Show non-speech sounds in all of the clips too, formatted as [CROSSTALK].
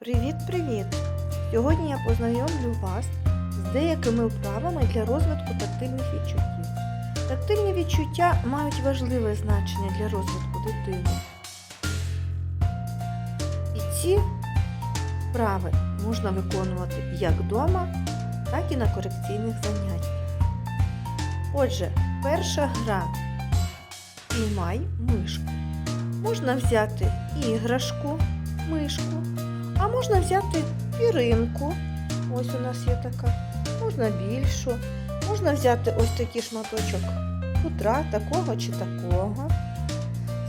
Привіт-привіт! Сьогодні я познайомлю вас з деякими вправами для розвитку тактильних відчуттів. Тактильні відчуття мають важливе значення для розвитку дитини. І ці вправи можна виконувати як вдома, так і на корекційних заняттях. Отже, перша гра Піймай мишку. Можна взяти іграшку, мишку, а можна взяти піринку. Ось у нас є така. Можна більшу. Можна взяти ось такий шматочок хутра, такого чи такого.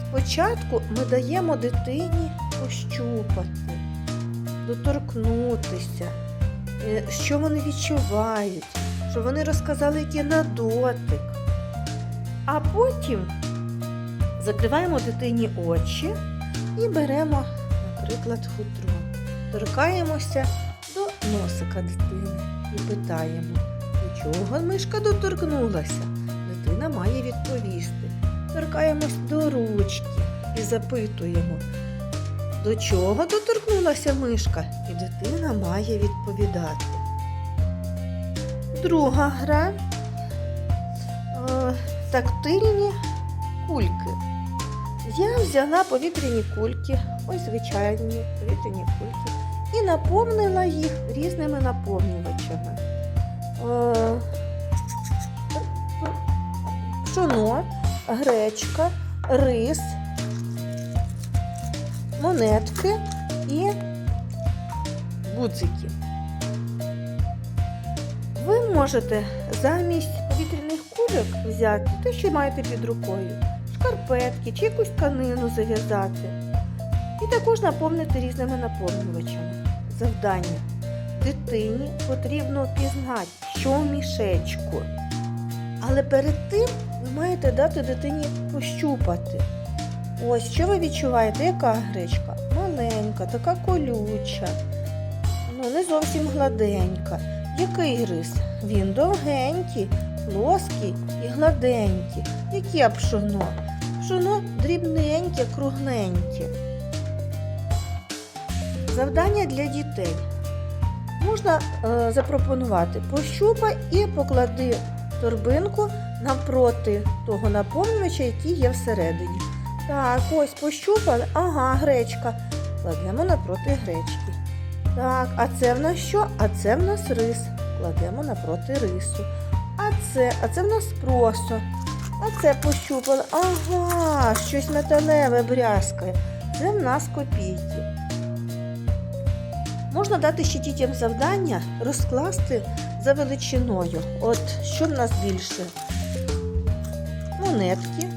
Спочатку ми даємо дитині пощупати, доторкнутися, е, що вони відчувають, що вони розказали, які на дотик. А потім закриваємо дитині очі і беремо, наприклад, хутро. Торкаємося до носика дитини і питаємо, до чого мишка доторкнулася. Дитина має відповісти. Торкаємось до ручки і запитуємо, до чого доторкнулася мишка, і дитина має відповідати. Друга гра е, тактильні кульки. Я взяла повітряні кульки, ось звичайні повітряні кульки, наповнила їх різними наповнювачами. Е, Пшоно, гречка, рис, монетки і гудзики. Ви можете замість повітряних кульок взяти те, що маєте під рукою шкарпетки чи якусь тканину зав'язати. І також наповнити різними наповнювачами. Завдання. Дитині потрібно пізнати, що в мішечку. Але перед тим ви маєте дати дитині пощупати. Ось, що ви відчуваєте, яка гречка? Маленька, така колюча, ну не зовсім гладенька. Який рис? Він довгенький, плоский і гладенький. Яке пшоно? Пшоно дрібненьке, кругленьке. Завдання для дітей. Можна е, запропонувати пощупай і поклади торбинку навпроти того наповнювача, який є всередині. Так, ось пощупали. Ага, гречка. Кладемо напроти гречки. Так, а це в нас що? А це в нас рис. Кладемо напроти рису. А це, а це в нас просо. А це пощупали. Ага, щось металеве брязкає. Це в нас копійки. Можна дати ще дітям завдання розкласти за величиною. От що в нас більше? Монетки,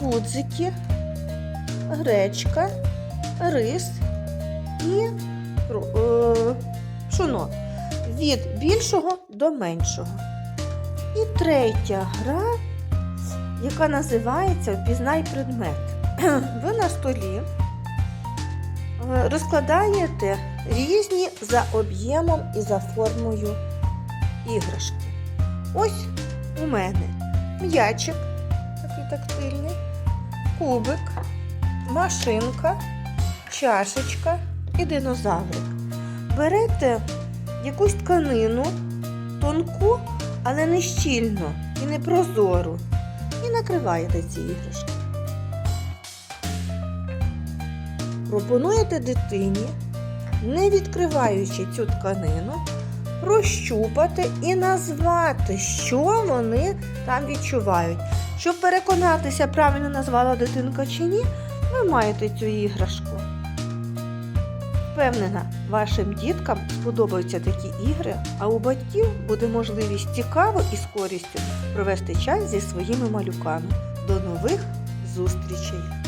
гудзики, гречка, рис і е, пшоно. Від більшого до меншого. І третя гра, яка називається Впізнай предмет. [CLEARS THROAT] Ви на столі розкладаєте різні за об'ємом і за формою іграшки. Ось у мене м'ячик, такий тактильний, кубик, машинка, чашечка і динозаврик. Берете якусь тканину тонку, але не щільну і не прозору, і накриваєте ці іграшки. Пропонуєте дитині, не відкриваючи цю тканину, прощупати і назвати, що вони там відчувають. Щоб переконатися, правильно назвала дитинка чи ні, ви маєте цю іграшку. Впевнена, вашим діткам сподобаються такі ігри, а у батьків буде можливість цікаво і з користю провести час зі своїми малюками. До нових зустрічей!